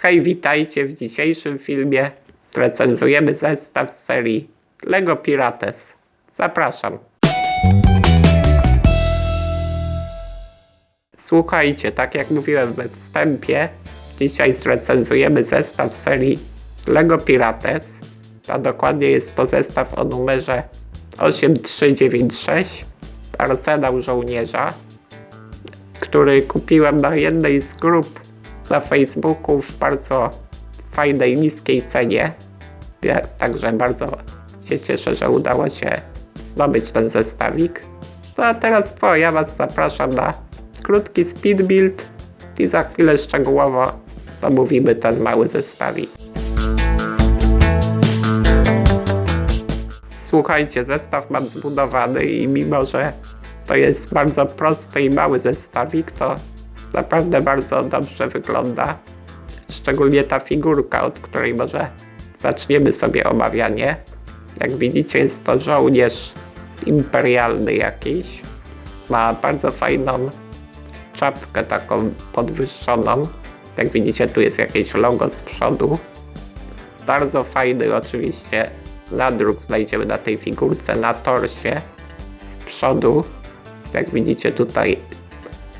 Hej, witajcie w dzisiejszym filmie. Zrecenzujemy zestaw z serii Lego Pirates. Zapraszam. Słuchajcie, tak jak mówiłem we wstępie, dzisiaj zrecenzujemy zestaw z serii Lego Pirates. A dokładnie jest to zestaw o numerze 8396 Arsenał Żołnierza, który kupiłem na jednej z grup na Facebooku w bardzo fajnej, niskiej cenie. Ja także bardzo się cieszę, że udało się zdobyć ten zestawik. No a teraz co? Ja Was zapraszam na krótki speed build i za chwilę szczegółowo omówimy ten mały zestawik. Słuchajcie, zestaw mam zbudowany i mimo, że to jest bardzo prosty i mały zestawik, to naprawdę bardzo dobrze wygląda. Szczególnie ta figurka, od której może zaczniemy sobie omawianie. Jak widzicie, jest to żołnierz imperialny jakiś. Ma bardzo fajną czapkę taką podwyższoną. Jak widzicie, tu jest jakieś logo z przodu. Bardzo fajny oczywiście nadruk znajdziemy na tej figurce, na torsie z przodu. Jak widzicie tutaj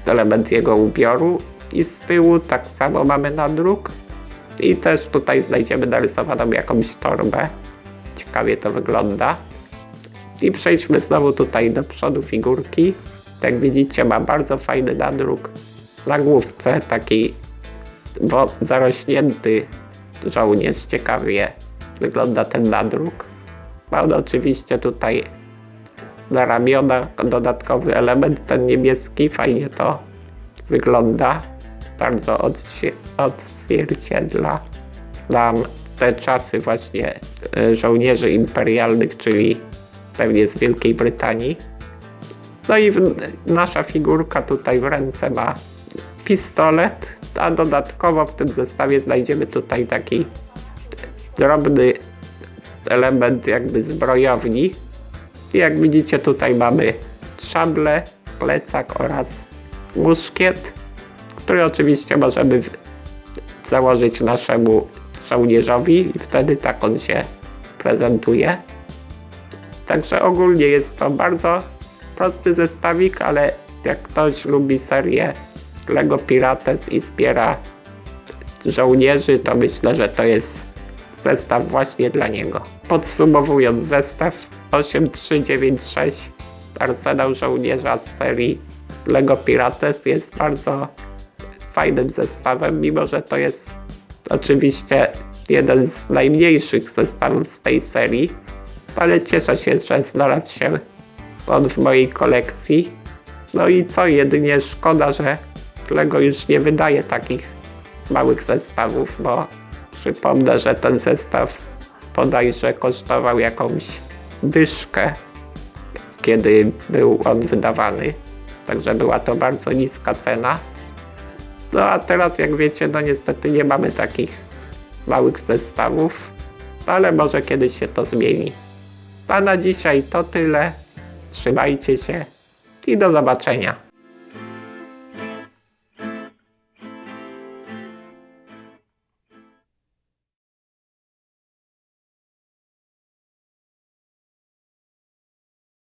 element jego ubioru i z tyłu tak samo mamy nadruk. I też tutaj znajdziemy narysowaną jakąś torbę. Ciekawie to wygląda. I przejdźmy znowu tutaj do przodu figurki. Jak widzicie ma bardzo fajny nadruk na główce, taki bo zarośnięty żołnierz. Ciekawie wygląda ten nadruk. Ma on oczywiście tutaj na ramionach dodatkowy element, ten niebieski, fajnie to wygląda. Bardzo odzwierciedla nam te czasy właśnie e, żołnierzy imperialnych, czyli pewnie z Wielkiej Brytanii. No i nasza figurka tutaj w ręce ma pistolet, a dodatkowo w tym zestawie znajdziemy tutaj taki drobny element jakby zbrojowni. Jak widzicie tutaj mamy szable, plecak oraz muszkiet, który oczywiście możemy założyć naszemu żołnierzowi i wtedy tak on się prezentuje. Także ogólnie jest to bardzo prosty zestawik, ale jak ktoś lubi serię Lego Pirates i wspiera żołnierzy, to myślę, że to jest zestaw właśnie dla niego. Podsumowując, zestaw 8396 Arsenał Żołnierza z serii Lego Pirates. Jest bardzo fajnym zestawem, mimo że to jest oczywiście jeden z najmniejszych zestawów z tej serii, ale cieszę się, że znalazł się on w mojej kolekcji. No i co, jedynie szkoda, że Lego już nie wydaje takich małych zestawów, bo przypomnę, że ten zestaw bodajże kosztował jakąś dyszkę, kiedy był on wydawany. Także była to bardzo niska cena. No a teraz, jak wiecie, no niestety nie mamy takich małych zestawów, ale może kiedyś się to zmieni. A na dzisiaj to tyle. Trzymajcie się i do zobaczenia.